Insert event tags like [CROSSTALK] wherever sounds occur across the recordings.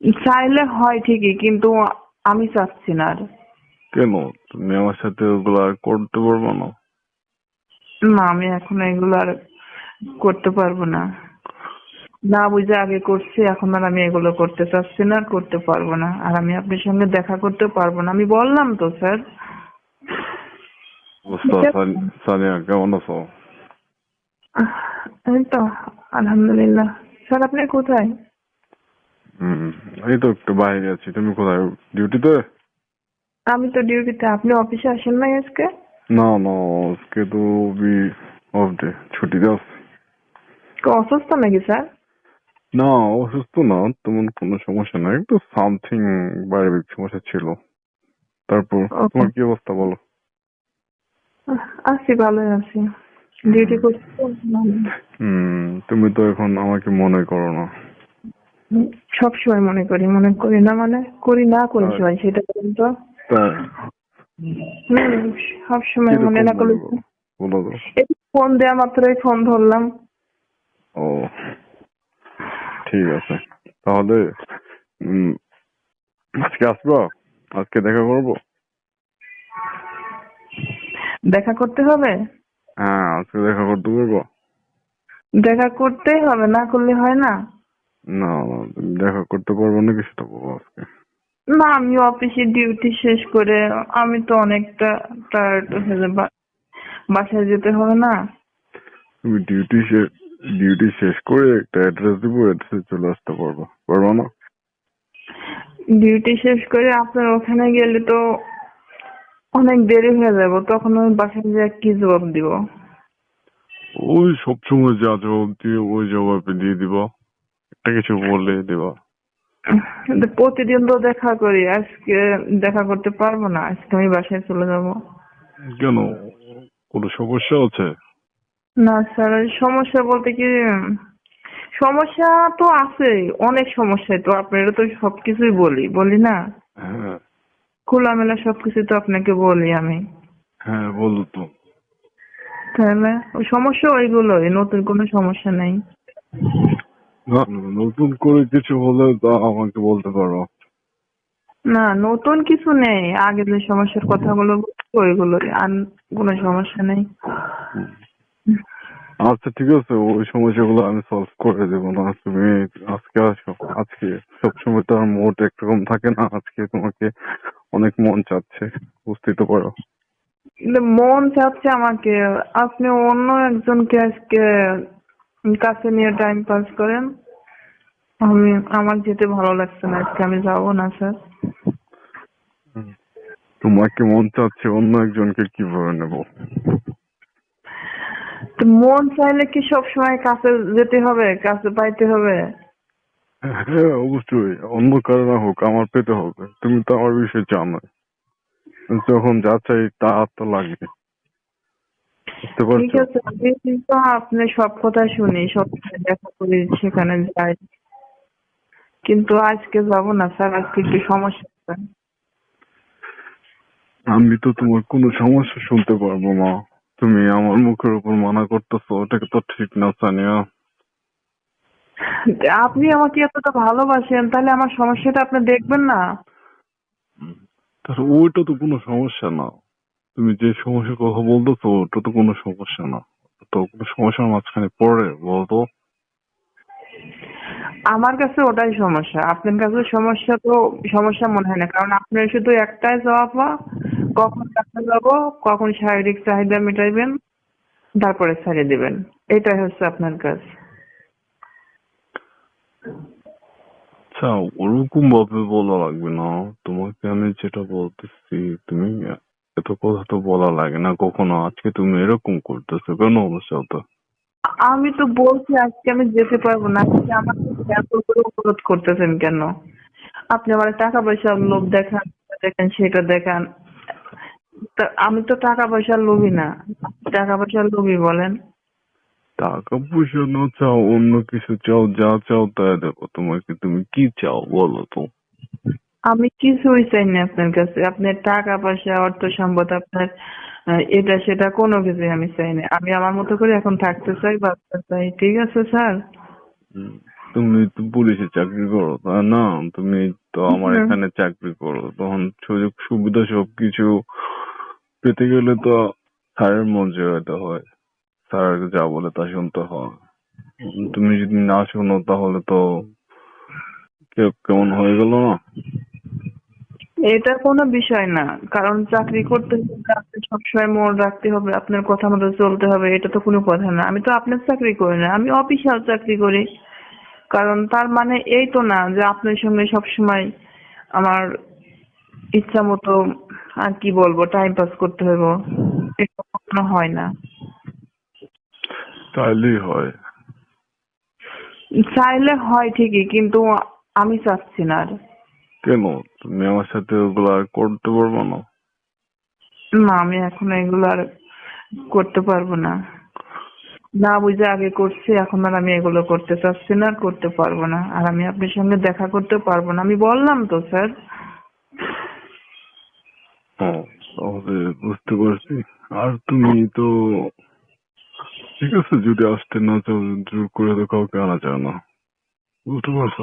চাইলে হয় ঠিকই কিন্তু আমি চাচ্ছি না আর। কেন? তুমি আমার সাথে ওগুলো আর করতে পারব না? না আমি এখন এগুলো আর করতে পারব না। না বুঝে আগে করছি এখন আর আমি এগুলো করতে চাচ্ছি না আর করতে পারব না। আর আমি আপনার সঙ্গে দেখা করতে পারব না। আমি বললাম তো স্যার। সানিয়া কেমন আছো? এই তো আলহামদুলিল্লাহ। স্যার আপনি কোথায়? হুম এই তো একটু বাইরে আছি। তুমি কোথায়? ডিউটিতে? আমি তো ডিউটিতে। আপনি অফিসে আসেন নাই আজকে? না না আজকে তো অফ ডে ছুটিতে আছি কি অসুস্থ নাকি স্যার? না অসুস্থ না। তেমন কোনো সমস্যা নাই। একটু সামথিং বাইরে সমস্যা ছিল। তারপর তোমার কি অবস্থা বলো? আছি ভালোই আছি। ডিউটি করছি। হুম তুমি তো এখন আমাকে মনে করো না। সব সময় মনে করি মনে করি না মানে করি না কোন আর- সময় সেটা বলুন তো। সব সময় মনে না করো? ফোন দেয়া মাত্রই ফোন ধরলাম। ও ঠিক আছে। তাহলে আজকে আসব? আজকে দেখা করব? দেখা করতে হবে? হ্যাঁ আজকে দেখা করতে পারব দেখা করতেই হবে না করলে হয় না। না না দেখা করতে পারব নাকি সেটা বলো আজকে। না আমি অফিসে ডিউটি শেষ করে আমি তো অনেকটা টায়ার্ড হয়ে যাব। বাসায় যেতে হবে না। তুমি ডিউটি শেষ ডিউটি শেষ করে একটা অ্যাড্রেস দিব অ্যাড্রেসে চলে আসতে পারব। পারব না? ডিউটি শেষ করে আপনার ওখানে গেলে তো অনেক দেরি হয়ে যাব তখন আমি বাসায় যেয়ে কি জবাব দিব? ওই সবসময় যা জবাব দিয়ে ওই জবাব দিয়ে দিবা। একটা কিছু বলে দিবা। কিন্তু প্রতিদিন তো দেখা করি আজকে দেখা করতে পারব না আজকে আমি বাসায় চলে যাব। কেন? কোনো সমস্যা আছে? না স্যার সমস্যা বলতে কি সমস্যা তো আছে অনেক সমস্যাই তো আপনারা তো সবকিছুই বলি বলি না? হ্যাঁ। খোলামেলা সবকিছু তো আপনাকে বলি আমি। হ্যাঁ বলো তো। তাহলে ওই সমস্যা ওইগুলোই নতুন কোনো সমস্যা নেই। না না, নতুন করে কিছু হলে তা আমাকে বলতে পারো। না নতুন কিছু নেই। আগে যে সমস্যার কথাগুলো বলছি ওইগুলোই আর কোনো সমস্যা নেই। আচ্ছা ঠিক আছে ওই সমস্যাগুলো আমি সলভ করে দেবো। না তুমি আজকে আসো। আজকে সবসময় তো আর মোট একরকম থাকে না। আজকে তোমাকে অনেক মন চাচ্ছে। বুঝতেই তো পারো। মন চাচ্ছে আমাকে। আপনি অন্য একজনকে আজকে কাছে নিয়ে টাইম পাস করেন আমি আমার যেতে ভালো লাগছে না আজকে আমি যাব না স্যার তোমাকে মন চাচ্ছে অন্য একজনকে কীভাবে নেব? তো মন চাইলে কি সব সময় কাছে যেতে হবে কাছে পাইতে হবে? হ্যাঁ অবশ্যই। অন্য কারও না হোক আমার পেতে হবে। তুমি তো আমার বিষয়ে জানো যখন যা চাই তা তো লাগে বুঝতে ঠিক পারছ? আছে আমি কিন্তু আপনি সব কথা শুনি সব দেখা করি সেখানে যাই। কিন্তু আজকে যাব না স্যার আজকে একটু সমস্যা আছে। আমি তো তোমার কোনো সমস্যা শুনতে পারব না। তুমি আমার মুখের উপর মানা করতেছো ওটাকে তো ঠিক না সানিয়া। আপনি আমাকে এতটা ভালোবাসেন তাহলে আমার সমস্যাটা আপনি দেখবেন না। তাহলে ওইটা তো কোনো সমস্যা না। তুমি যে সমস্যার কথা বলতেছো ওটা তো কোনো সমস্যা না। তো কোনো সমস্যার মাঝখানে পড়ে বলতো? আমার কাছে ওটাই সমস্যা। আপনার কাছে সমস্যা তো সমস্যা মনে হয় না। কারণ আপনার শুধু একটাই জবাব কখন কাছে যাব কখন শারীরিক চাহিদা মেটাইবেন তারপরে ছাড়িয়ে দিবেন। এটাই হচ্ছে আপনার কাজ। আচ্ছা ওরকম ভাবে বলা লাগবে না। তোমাকে আমি যেটা বলতেছি তুমি এত কথা তো বলা লাগে না কখনো আজকে তুমি এরকম করতেছো কেন অবশ্য তো? আমি তো বলছি আজকে আমি যেতে পারব না আজকে আমাকে এত করে অনুরোধ করতেছেন কেন? আপনি আমার টাকা পয়সার লোভ দেখান দেখেন সেটা দেখান। তা আমি তো টাকা পয়সার লোভী না টাকা পয়সার লোভী বলেন। টাকা পয়সা না চাও অন্য কিছু চাও যা চাও তাই দেবো। তোমাকে তুমি কি চাও বলো তো? আমি কিছুই চাই না আপনার কাছে। আপনার টাকা পয়সা অর্থ সম্পদ আপনার এটা সেটা কোনো কিছুই আমি চাই না। আমি আমার মতো করে এখন থাকতে চাই বাঁচতে চাই। ঠিক আছে স্যার? তুমি তো পুলিশে চাকরি করো তাই না? তুমি তো আমার এখানে চাকরি করো তখন সুযোগ সুবিধা সবকিছু পেতে গেলে তো স্যারের মন জেরাতে হয়। স্যার যা বলে তা শুনতে হয়। তুমি যদি না শোনো তাহলে তো কেমন হয়ে গেল না? এটা কোনো বিষয় না কারণ চাকরি করতে আপনি সবসময় মন রাখতে হবে আপনার কথা মতো চলতে হবে এটা তো কোনো কথা না। আমি তো আপনার চাকরি করি না আমি অফিসিয়াল চাকরি করি। কারণ তার মানে এই তো না যে আপনার সঙ্গে সবসময় আমার ইচ্ছা মতো আর কি বলব টাইম পাস করতে হইব। এটা কখনো হয় না। তাইলেই হয়। চাইলে হয় ঠিকই কিন্তু আমি চাচ্ছি না আর। কেন? তুমি আমার সাথে ওগুলো আর করতে পারব না? না আমি এখন এগুলো আর করতে পারব না। না বুঝে আগে করছি এখন আর আমি এগুলো করতে চাচ্ছি না আর করতে পারব না। আর আমি আপনার সঙ্গে দেখা করতে পারব না। আমি বললাম তো স্যার। তাহলে বুঝতে পারছি। আর তুমি তো ঠিক আছে যদি আসতে না চাও জোর করে তো কাউকে আনা যায় না। বুঝতে পারছ?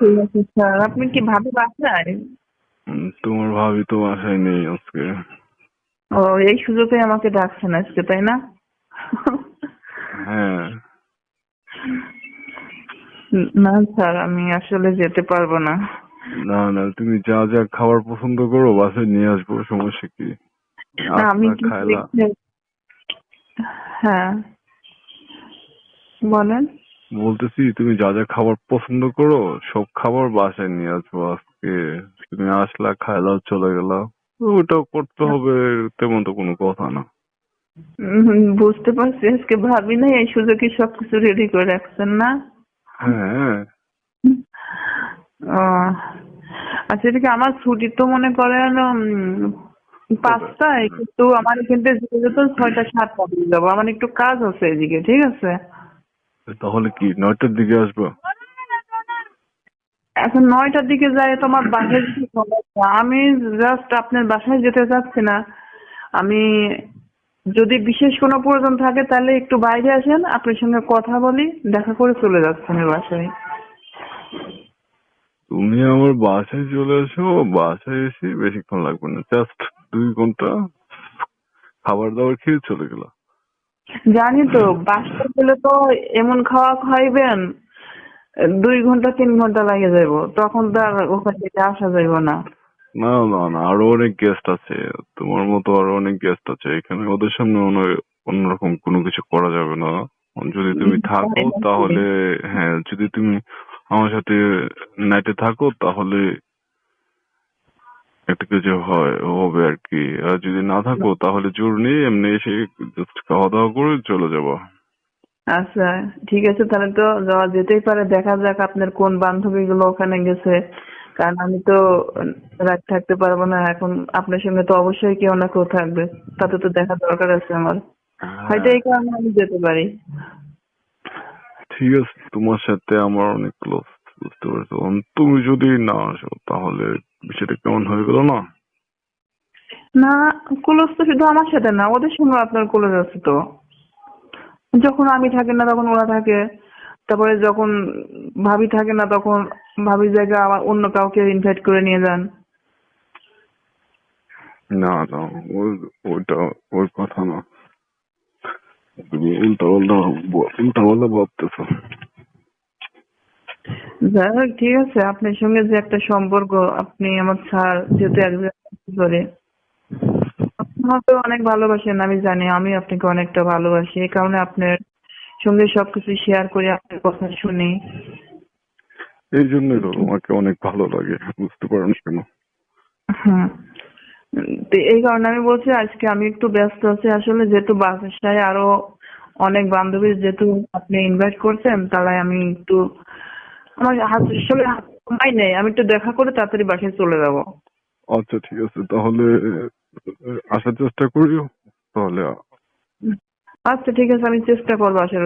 ঠিক আছে স্যার। আপনি কি ভাবি বাসায়? তোমার ভাবি তো বাসায় নেই আজকে। ও এই সুযোগে আমাকে ডাকছেন আজকে তাই না? হ্যাঁ। না স্যার আমি আসলে যেতে পারব না। না না তুমি যা যা খাবার পছন্দ করো বাসায় নিয়ে আসব সমস্যা কি? আমি আচ্ছা, কি হ্যাঁ। বলেন। বলতেছি তুমি যা যা খাবার পছন্দ করো সব খাবার বাসায় নিয়ে আসব আজকে। তুমি আসলা খাইলাও চলে গেলা। ওটা করতে হবে তেমন তো কোনো কথা না। বুঝতে পারছি। আজকে ভাবি না এই সুযোগে সবকিছু রেডি করে রাখছেন না? হ্যাঁ। আচ্ছা এদিকে আমার ছুটি তো মনে করেন পাঁচটায় কিন্তু আমার এখান থেকে যেতে যেতে ছয়টা সাতটা দিয়ে যাব। আমার একটু কাজ আছে এদিকে ঠিক আছে? তাহলে কি নয়টার দিকে আসব? এখন নয়টার দিকে যাই তোমার বাসায় যেতে সমস্যা আমি জাস্ট আপনার বাসায় যেতে চাচ্ছি না। আমি যদি বিশেষ কোনো প্রয়োজন থাকে তাহলে একটু বাইরে আসেন আপনার সঙ্গে কথা বলি দেখা করে চলে যাচ্ছি আমি বাসায়। তুমি আমার বাসায় চলে আসো বাসায় এসে বেশিক্ষণ লাগবে না জাস্ট দুই ঘণ্টা খাবার দাবার খেয়ে চলে গেল জানি তো বাসায় গেলে তো এমন খাওয়া খাইবেন দুই ঘণ্টা তিন ঘণ্টা লাগে যাইব তখন তো আর ওখান থেকে আসা যাইব না। না না না আরও অনেক গেস্ট আছে তোমার মতো আরও অনেক গেস্ট আছে এখানে ওদের সামনে অন্য- অন্যরকম কোনো কিছু করা যাবে না। যদি তুমি থাকো [LAUGHS] তাহলে হ্যাঁ যদি তুমি আমার সাথে নাইটে থাকো তাহলে একটা কিছু হয় হবে আর কি। আর যদি না থাকো তাহলে জোর নেই এমনি এসে জাস্ট খাওয়া দাওয়া করে চলে যাব। আচ্ছা ঠিক আছে তাহলে তো যাওয়া যেতেই পারে। দেখা যাক আপনার কোন বান্ধবী গুলো ওখানে গেছে। কারণ আমি তো রাত থাকতে পারব না। এখন আপনার সঙ্গে তো অবশ্যই কেউ না কেউ থাকবে। তাতে তো দেখা দরকার আছে আমার। হয়তো এই কারণে আমি যেতে পারি। ঠিক আছে তোমার সাথে আমার অনেক ক্লোজ বুঝতে পারছ। তুমি যদি না আসো তাহলে বিষয়টা কেমন হয়ে গেল না? না ক্লোজ তো শুধু আমার সাথে না ওদের সঙ্গে আপনার ক্লোজ আছে তো। যখন আমি থাকি না তখন ওরা থাকে। তারপরে যখন ভাবি থাকে না তখন ভাবির জায়গায় আবার অন্য কাউকে ইনভাইট করে নিয়ে যান। না না ওই ওইটা ওই কথা না। তুমি উল্টা পাল্টা উল্টা পাল্টা ভাবতেছো। যাই হোক ঠিক আছে আপনার সঙ্গে যে একটা সম্পর্ক আপনি আমার স্যার যেহেতু একজন করে আমাকে অনেক ভালোবাসেন আমি জানি আমি আপনাকে অনেকটা ভালোবাসি। এই কারণে আপনার সঙ্গে সবকিছু শেয়ার করি আপনার কথা শুনি। এই জন্যই তো তোমাকে অনেক ভালো লাগে বুঝতে পারো না কেন? হুম তো এই কারণে আমি বলছি আজকে আমি একটু ব্যস্ত আছি। আসলে যেহেতু বাসায় আরও অনেক বান্ধবী যেহেতু আপনি ইনভাইট করছেন তাই আমি একটু আমার আসলে সময় নেই আমি একটু দেখা করে তাড়াতাড়ি বাসায় চলে যাব। আচ্ছা ঠিক আছে তাহলে আসার চেষ্টা করিও তাহলে। আচ্ছা ঠিক আছে আমি চেষ্টা করব আসার